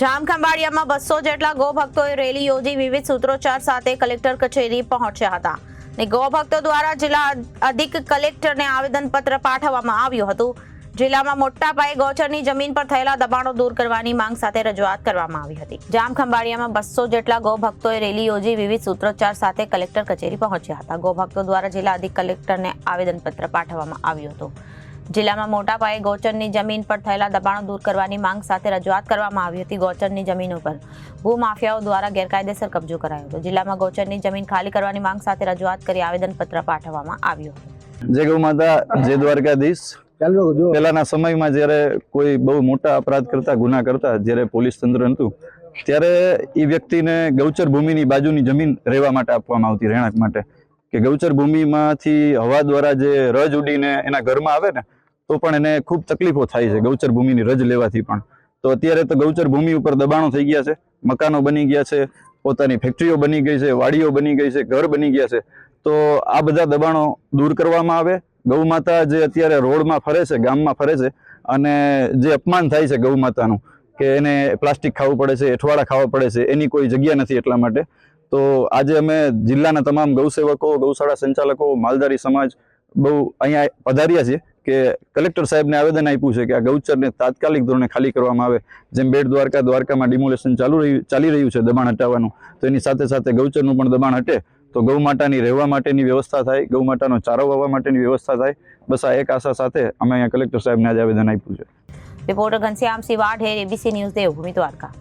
જામખંભાળિયામાં બસો જેટલા ગોભક્તોએ રેલી યોજી વિવિધ સૂત્રોચ્ચાર સાથે કલેક્ટર કચેરી પહોંચ્યા હતા. ને ગોભક્તો દ્વારા જિલ્લા અધિક કલેક્ટરને આવેદનપત્ર પાઠવવામાં આવ્યું હતું. જિલ્લામાં મોટા પાયે ગૌચરની જમીન પર થયેલા દબાણો દૂર કરવાની માંગ સાથે રજૂઆત કરવામાં આવી હતી. જામખંભાળિયામાં બસો જેટલા ગૌભક્તોએ રેલી યોજી વિવિધ સૂત્રોચ્ચાર સાથે કલેક્ટર કચેરી પહોંચ્યા હતા. ગૌભક્તો દ્વારા જિલ્લા અધિક કલેક્ટરને આવેદનપત્ર પાઠવવામાં આવ્યું હતું. જિલ્લામાં મોટા પાયે ગૌચરની જમીન પર થયેલા દબાણો દૂર કરવાની માંગ સાથે રજૂઆત કરવામાં આવી હતી ગૌચરની જમીન ઉપર. ભૂમાફિયાઓ દ્વારા ગેરકાયદેસર કબજો કરાયો હતો. જિલ્લામાં ગૌચરની જમીન ખાલી કરવાની માંગ સાથે રજૂઆત કરી આવેદનપત્ર પાઠવવામાં આવ્યું હતું. જય ગૌ માતા જય દ્વારકાધીશ. પહેલાના સમયમાં જ્યારે કોઈ બહુ મોટા અપરાધ કરતા ગુના કરતા જ્યારે પોલીસ તંત્ર હતું ત્યારે એ વ્યક્તિને ગૌચર ભૂમિની બાજુની જમીન રહેવા માટે આપવામાં આવતી રહેણાંક માટે. કે ગૌચર ભૂમિમાંથી હવા દ્વારા જે રજ ઉડીને એના ઘરમાં આવે ને તો પણ એને ખૂબ તકલીફો થાય છે ગૌચર ભૂમિની રજ લેવાથી પણ. તો અત્યારે તો ગૌચર ભૂમિ ઉપર દબાણો થઈ ગયા છે, મકાનો બની ગયા છે, પોતાની ફેક્ટરીઓ બની ગઈ છે, વાડીઓ બની ગઈ છે, ઘર બની ગયા છે. તો આ બધા દબાણો દૂર કરવામાં આવે. ગૌ માતા જે અત્યારે રોડમાં ફરે છે, ગામમાં ફરે છે, અને જે અપમાન થાય છે ગૌ માતાનું કે એને પ્લાસ્ટિક ખાવું પડે છે, એઠવાડા ખાવા પડે છે, એની કોઈ જગ્યા નથી એટલા માટે. તો આજે અમે જિલ્લાના તમામ ગૌસેવકો, ગૌશાળા સંચાલકો, માલધારી સમાજ બહુ અહીંયા પધાર્યા છીએ. કે કલેક્ટર સાહેબને આવેદન આપ્યું છે કે આ ગૌચરને તાત્કાલિક ધોરણે ખાલી કરવામાં આવે, જેમ બેટ દ્વારકા, દ્વારકામાં ડિમોલેશન ચાલુ રહ્યું, ચાલી રહ્યું છે દબાણ હટાવવાનું, તો એની સાથે સાથે ગૌચરનું પણ દબાણ હટે, તો ગૌ માતાની રહેવા માટેની વ્યવસ્થા થાય ગૌ માતાનો ચારો વાવવા માટેની વ્યવસ્થા થાય, બસ આ એક આશા સાથે અમે અહીંયા કલેક્ટર સાહેબને આજે આવેદન આપ્યું છે. Reporter Ghanshyam Singh Vadher ABC news Devbhumi Dwarka.